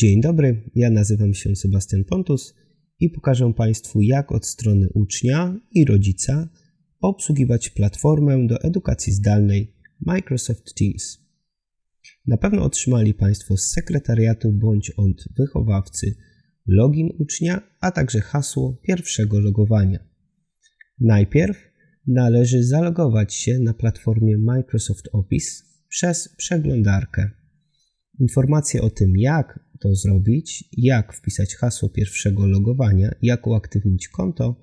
Dzień dobry, ja nazywam się Sebastian Pontus i pokażę Państwu, jak od strony ucznia i rodzica obsługiwać platformę do edukacji zdalnej Microsoft Teams. Na pewno otrzymali Państwo z sekretariatu bądź od wychowawcy login ucznia, a także hasło pierwszego logowania. Najpierw należy zalogować się na platformie Microsoft Office przez przeglądarkę. Informacje o tym, jak to zrobić, jak wpisać hasło pierwszego logowania, jak uaktywnić konto,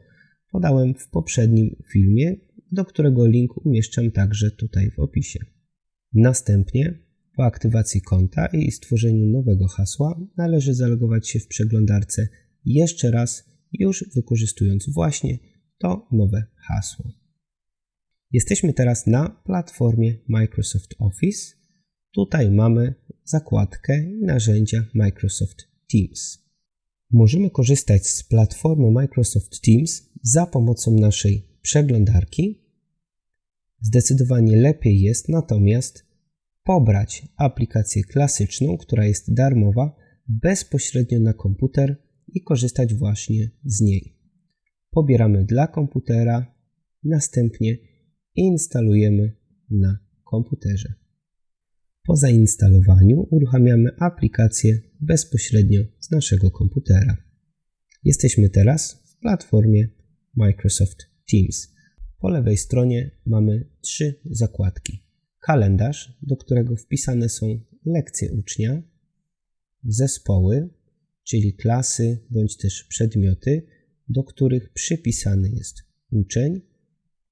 podałem w poprzednim filmie, do którego link umieszczam także tutaj w opisie. Następnie po aktywacji konta i stworzeniu nowego hasła należy zalogować się w przeglądarce jeszcze raz, już wykorzystując właśnie to nowe hasło. Jesteśmy teraz na platformie Microsoft Office. Tutaj mamy zakładkę narzędzia Microsoft Teams. Możemy korzystać z platformy Microsoft Teams za pomocą naszej przeglądarki. Zdecydowanie lepiej jest natomiast pobrać aplikację klasyczną, która jest darmowa, bezpośrednio na komputer i korzystać właśnie z niej. Pobieramy dla komputera, następnie instalujemy na komputerze. Po zainstalowaniu uruchamiamy aplikację bezpośrednio z naszego komputera. Jesteśmy teraz w platformie Microsoft Teams. Po lewej stronie mamy trzy zakładki kalendarz, do którego wpisane są lekcje ucznia, zespoły, czyli klasy bądź też przedmioty, do których przypisany jest uczeń,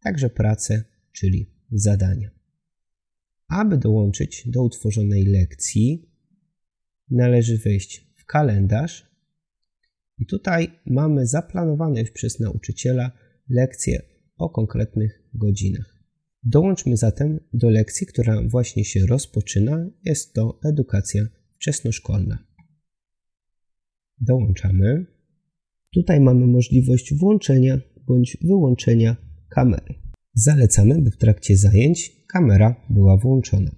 także prace, czyli zadania. Aby dołączyć do utworzonej lekcji, należy wejść w kalendarz i tutaj mamy zaplanowane już przez nauczyciela lekcje o konkretnych godzinach. Dołączmy zatem do lekcji, która właśnie się rozpoczyna. Jest to edukacja wczesnoszkolna. Dołączamy. Tutaj mamy możliwość włączenia bądź wyłączenia kamery. Zalecamy, by w trakcie zajęć kamera była włączona.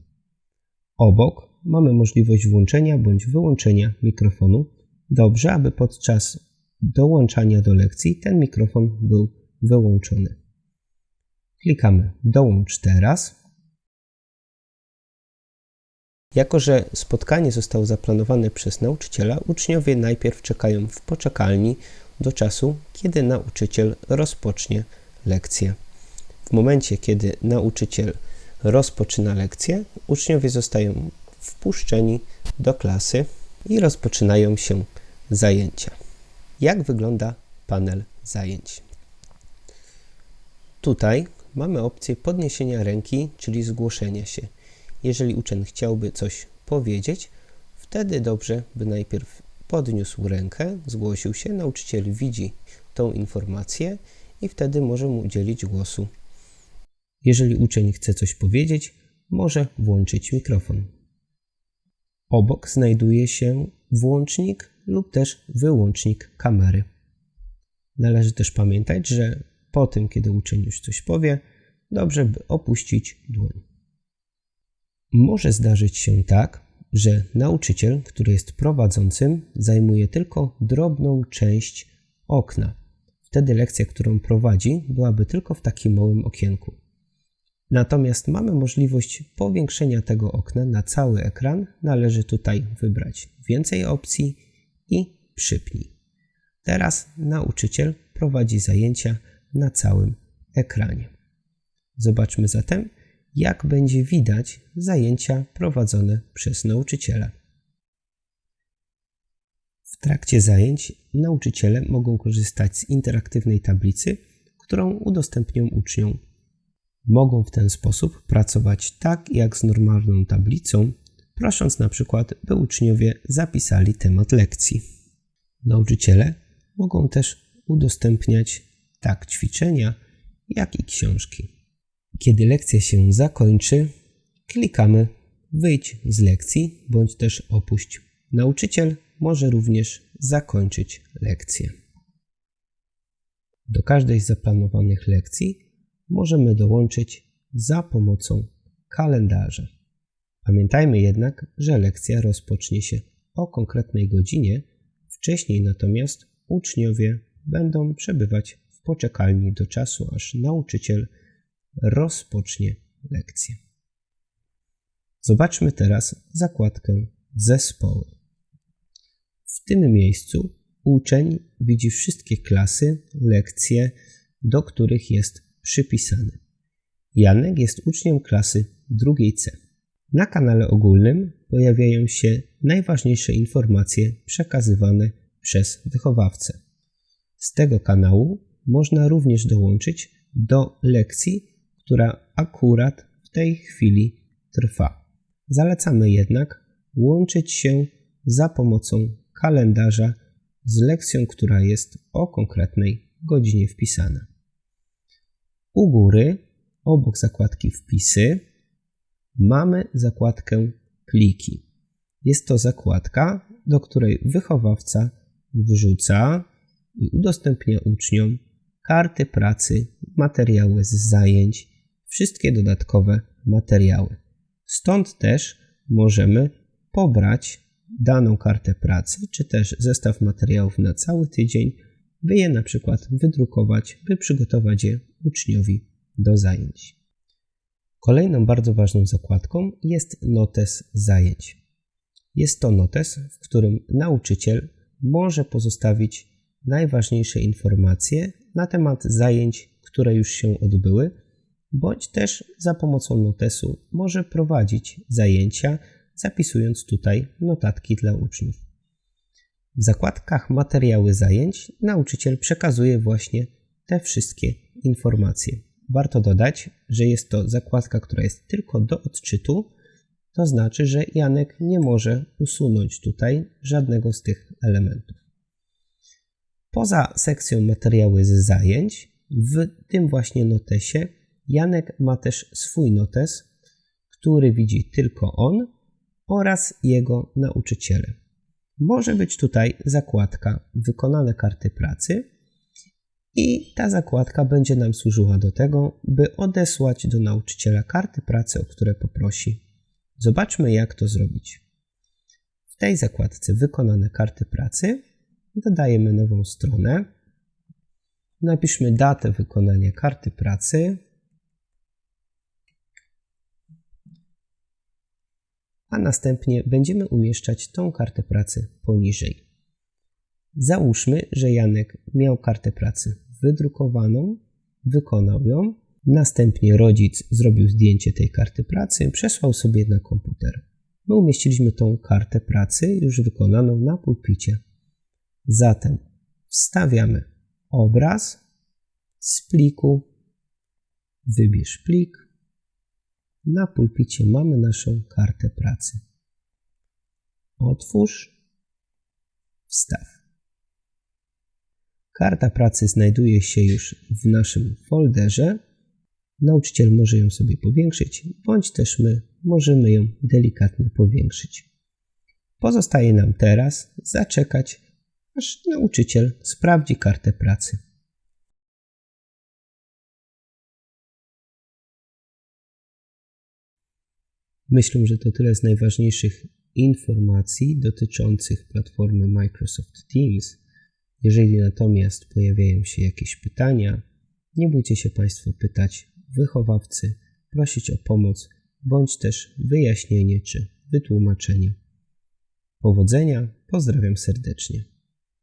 Obok mamy możliwość włączenia bądź wyłączenia mikrofonu. Dobrze, aby podczas dołączania do lekcji ten mikrofon był wyłączony. Klikamy Dołącz teraz. Jako, że spotkanie zostało zaplanowane przez nauczyciela, uczniowie najpierw czekają w poczekalni do czasu, kiedy nauczyciel rozpocznie lekcję. W momencie, kiedy nauczyciel rozpoczyna lekcję, uczniowie zostają wpuszczeni do klasy i rozpoczynają się zajęcia. Jak wygląda panel zajęć? Tutaj mamy opcję podniesienia ręki, czyli zgłoszenia się. Jeżeli uczeń chciałby coś powiedzieć, wtedy dobrze, by najpierw podniósł rękę, zgłosił się, nauczyciel widzi tą informację i wtedy może mu udzielić głosu. Jeżeli uczeń chce coś powiedzieć, może włączyć mikrofon. Obok znajduje się włącznik lub też wyłącznik kamery. Należy też pamiętać, że po tym, kiedy uczeń już coś powie, dobrze by opuścić dłoń. Może zdarzyć się tak, że nauczyciel, który jest prowadzącym, zajmuje tylko drobną część okna. Wtedy lekcja, którą prowadzi, byłaby tylko w takim małym okienku. Natomiast mamy możliwość powiększenia tego okna na cały ekran. Należy tutaj wybrać więcej opcji i przypnij. Teraz nauczyciel prowadzi zajęcia na całym ekranie. Zobaczmy zatem, jak będzie widać zajęcia prowadzone przez nauczyciela. W trakcie zajęć nauczyciele mogą korzystać z interaktywnej tablicy, którą udostępnią uczniom. Mogą w ten sposób pracować tak jak z normalną tablicą, prosząc na przykład, by uczniowie zapisali temat lekcji. Nauczyciele mogą też udostępniać tak ćwiczenia, jak i książki. Kiedy lekcja się zakończy, klikamy Wyjdź z lekcji bądź też opuść. Nauczyciel może również zakończyć lekcję. Do każdej z zaplanowanych lekcji możemy dołączyć za pomocą kalendarza. Pamiętajmy jednak, że lekcja rozpocznie się o konkretnej godzinie, wcześniej natomiast uczniowie będą przebywać w poczekalni do czasu, aż nauczyciel rozpocznie lekcję. Zobaczmy teraz zakładkę zespoły. W tym miejscu uczeń widzi wszystkie klasy, lekcje, do których jest przypisany. Janek jest uczniem klasy drugiej C. Na kanale ogólnym pojawiają się najważniejsze informacje przekazywane przez wychowawcę. Z tego kanału można również dołączyć do lekcji, która akurat w tej chwili trwa. Zalecamy jednak łączyć się za pomocą kalendarza z lekcją, która jest o konkretnej godzinie wpisana. U góry, obok zakładki Wpisy, mamy zakładkę Pliki. Jest to zakładka, do której wychowawca wrzuca i udostępnia uczniom karty pracy, materiały z zajęć, wszystkie dodatkowe materiały. Stąd też możemy pobrać daną kartę pracy, czy też zestaw materiałów na cały tydzień, by je na przykład wydrukować, by przygotować je uczniowi do zajęć. Kolejną bardzo ważną zakładką jest notes zajęć. Jest to notes, w którym nauczyciel może pozostawić najważniejsze informacje na temat zajęć, które już się odbyły, bądź też za pomocą notesu może prowadzić zajęcia, zapisując tutaj notatki dla uczniów. W zakładkach materiały zajęć nauczyciel przekazuje właśnie te wszystkie informacje. Warto dodać, że jest to zakładka, która jest tylko do odczytu, to znaczy, że Janek nie może usunąć tutaj żadnego z tych elementów. Poza sekcją materiały z zajęć, w tym właśnie notesie, Janek ma też swój notes, który widzi tylko on oraz jego nauczyciele. Może być tutaj zakładka wykonane karty pracy i ta zakładka będzie nam służyła do tego, by odesłać do nauczyciela karty pracy, o które poprosi. Zobaczmy, jak to zrobić. W tej zakładce wykonane karty pracy dodajemy nową stronę. Napiszmy datę wykonania karty pracy. A następnie będziemy umieszczać tą kartę pracy poniżej. Załóżmy, że Janek miał kartę pracy wydrukowaną, wykonał ją, następnie rodzic zrobił zdjęcie tej karty pracy, przesłał sobie na komputer. My umieściliśmy tą kartę pracy już wykonaną na pulpicie. Zatem wstawiamy obraz z pliku, wybierz plik. Na pulpicie mamy naszą kartę pracy. Otwórz, wstaw. Karta pracy znajduje się już w naszym folderze. Nauczyciel może ją sobie powiększyć, bądź też my możemy ją delikatnie powiększyć. Pozostaje nam teraz zaczekać, aż nauczyciel sprawdzi kartę pracy. Myślę, że to tyle z najważniejszych informacji dotyczących platformy Microsoft Teams. Jeżeli natomiast pojawiają się jakieś pytania, nie bójcie się Państwo pytać wychowawcy, prosić o pomoc bądź też wyjaśnienie czy wytłumaczenie. Powodzenia, pozdrawiam serdecznie.